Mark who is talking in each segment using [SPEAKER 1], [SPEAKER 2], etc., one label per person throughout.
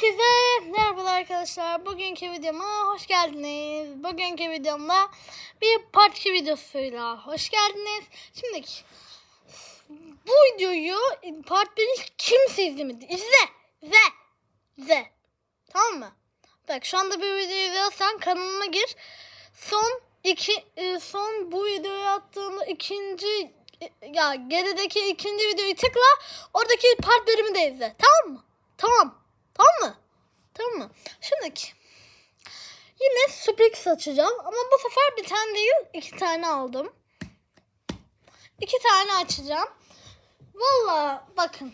[SPEAKER 1] Herkese merhaba arkadaşlar. Bugünkü videoma hoş geldiniz. Bugünkü videomda bir part 2 videosuyla hoş geldiniz. Şimdi bu videoyu part 1'i kimse izlemedi. İzle. İzle. İzle. Tamam mı? Bak şu anda bir video izliyorsan kanalıma gir. Son iki e, son bu videoyu attığımda ikinci e, ya gerideki ikinci videoyu tıkla. Oradaki part bölümü de izle. Tamam mı? Tamam mı? Şimdiki yine Sprix açacağım ama bu sefer bir tane değil iki tane aldım. İki tane açacağım. Valla bakın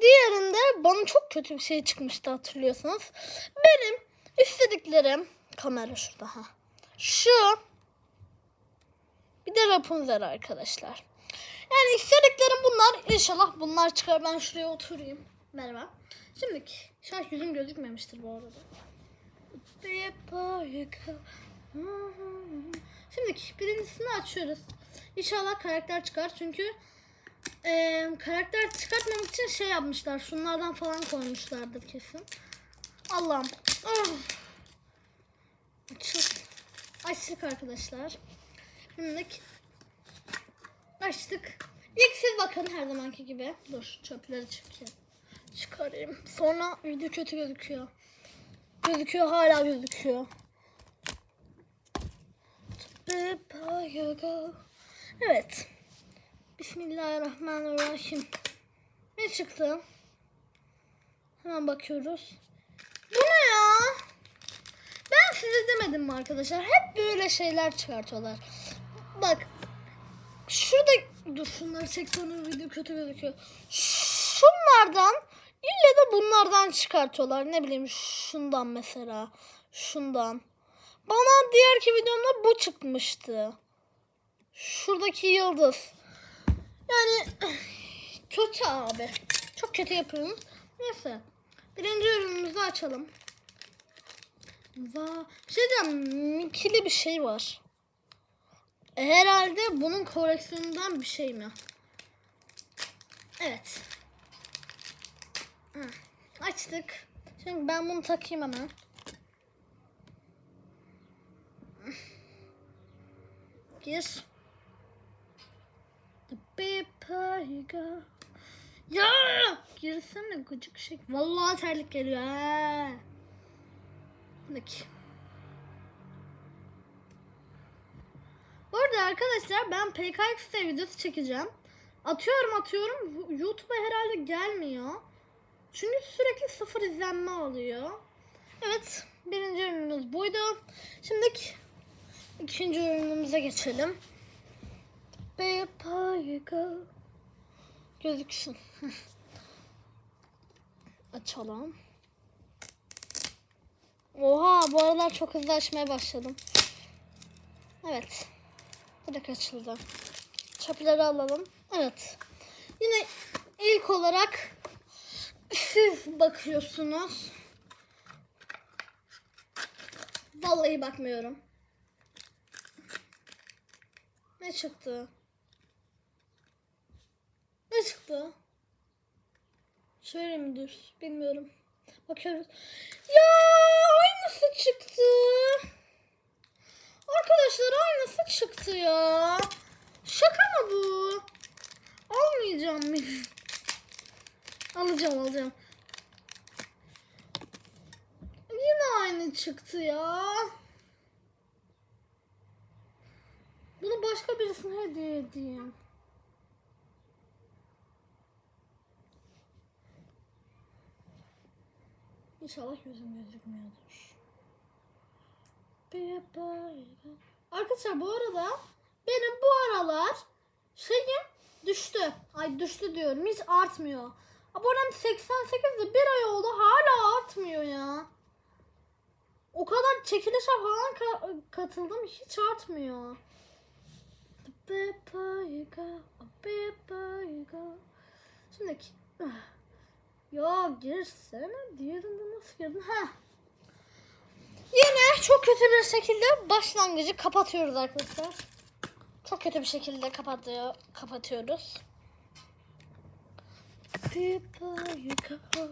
[SPEAKER 1] diğerinde bana çok kötü bir şey çıkmıştı hatırlıyorsunuz. Benim istediklerim kamera şurada ha. Şu bir de Rapunzel arkadaşlar. Yani istediklerim bunlar. İnşallah bunlar çıkar. Ben şuraya oturayım. Merhaba. Şimdi şarj yüzüm gözükmemiştir bu arada. Şimdi birincisini açıyoruz. İnşallah karakter çıkar çünkü e, karakter çıkartmamak için şey yapmışlar. Şunlardan falan koymuşlardır kesin. Allah'ım. Ah. Açık. Açtık arkadaşlar. Şimdi açtık. İlk siz bakın her zamanki gibi. Dur çöpleri çekeyim. Çıkarayım. Sonra video kötü gözüküyor. Gözüküyor hala gözüküyor. Evet. Bismillahirrahmanirrahim. Ne çıktı? Hemen bakıyoruz. Bu ne ya? Ben size demedim mi arkadaşlar? Hep böyle şeyler çıkartıyorlar. Bak. Şurada dur şunları çektiğim video kötü gözüküyor. Şunlardan ille de bunlardan çıkartıyorlar. Ne bileyim şundan mesela. Şundan. Bana diğerki videomda bu çıkmıştı. Şuradaki yıldız. Yani kötü abi. Çok kötü yapıyorum. Neyse. Birinci ürünümüzü açalım. Va bir şey diyeceğim. Mikili bir şey var. E, herhalde bunun koleksiyonundan bir şey mi? Evet. Açtık. Şimdi ben bunu takayım hemen. Gir. The paper you go. Ya! Girsene gıcık şey. Vallahi terlik geliyor ha. Peki. Bu arada arkadaşlar ben PKX'de videosu çekeceğim. Atıyorum atıyorum. YouTube'a herhalde gelmiyor. Çünkü sürekli sıfır izlenme alıyor. Evet. Birinci ürünümüz buydu. Şimdi ikinci ürünümüze geçelim. Paprika. Gözüksün. Açalım. Oha bu aralar çok hızlı açmaya başladım. Evet. Direkt açıldı. Çöpleri alalım. Evet. Yine ilk olarak siz bakıyorsunuz. Vallahi bakmıyorum. Ne çıktı? Ne çıktı? Şöyle mi dur? Bilmiyorum. Bakıyoruz. Ya aynısı çıktı. Arkadaşlar aynısı çıktı ya. Şaka mı bu? Almayacağım mı? Alacağım alacağım. Yine aynı çıktı ya. Bunu başka birisine hediye edeyim. İnşallah gözüm gözükmüyordur. Arkadaşlar bu arada benim bu aralar şeyim düştü. Ay düştü diyorum hiç artmıyor. Abonem 88'de bir ay oldu hala artmıyor ya. O kadar çekilişe falan ka- katıldım hiç artmıyor. Şimdi ya girsene diğerinde nasıl girdin? Ha. Yine çok kötü bir şekilde başlangıcı kapatıyoruz arkadaşlar. Çok kötü bir şekilde kapatıyor, kapatıyoruz people you go.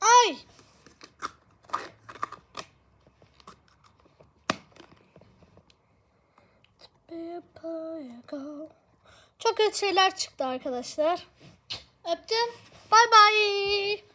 [SPEAKER 1] Ay! Çok kötü şeyler çıktı arkadaşlar. Öptüm. Bay bay.